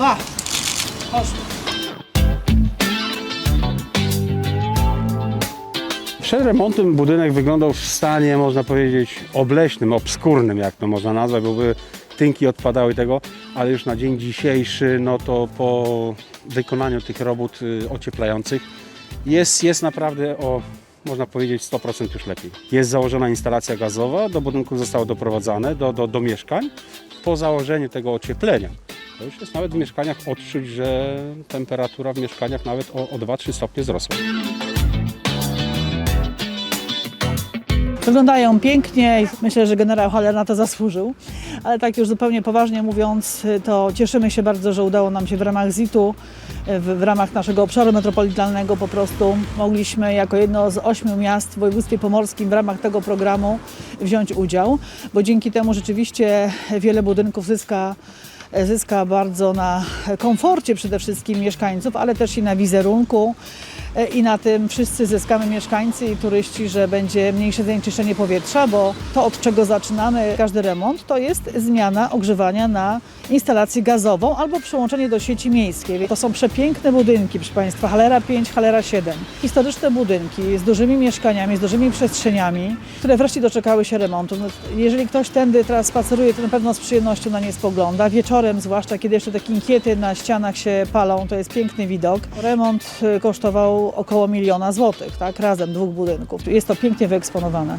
Dwa. Poszło. Przed remontem budynek wyglądał w stanie, można powiedzieć, obleśnym, obskurnym, jak to można nazwać, bo były tynki odpadały tego, ale już na dzień dzisiejszy, no to po wykonaniu tych robót y, ocieplających jest, jest naprawdę o, można powiedzieć, 100% już lepiej. Jest założona instalacja gazowa, do budynku zostało doprowadzane, do, do, do mieszkań. Po założeniu tego ocieplenia, to już jest nawet w mieszkaniach odczuć, że temperatura w mieszkaniach nawet o, o 2-3 stopnie wzrosła. Wyglądają pięknie i myślę, że generał Haller na to zasłużył. Ale tak już zupełnie poważnie mówiąc, to cieszymy się bardzo, że udało nam się w ramach ZIT-u, w, w ramach naszego obszaru metropolitalnego po prostu mogliśmy jako jedno z ośmiu miast w województwie pomorskim w ramach tego programu wziąć udział, bo dzięki temu rzeczywiście wiele budynków zyska zyska bardzo na komforcie przede wszystkim mieszkańców, ale też i na wizerunku. E, I na tym wszyscy zyskamy mieszkańcy i turyści, że będzie mniejsze zanieczyszczenie powietrza, bo to od czego zaczynamy każdy remont to jest zmiana ogrzewania na instalację gazową albo przyłączenie do sieci miejskiej. To są przepiękne budynki, proszę Państwa, Halera 5, Halera 7. Historyczne budynki z dużymi mieszkaniami, z dużymi przestrzeniami, które wreszcie doczekały się remontu. No, Jeżeli ktoś tędy teraz spaceruje, to na pewno z przyjemnością na nie spogląda. Wieczorem, zwłaszcza kiedy jeszcze te kinkiety na ścianach się palą, to jest piękny widok. Remont y, około miliona złotych, tak, razem dwóch budynków. Jest to pięknie wyeksponowane.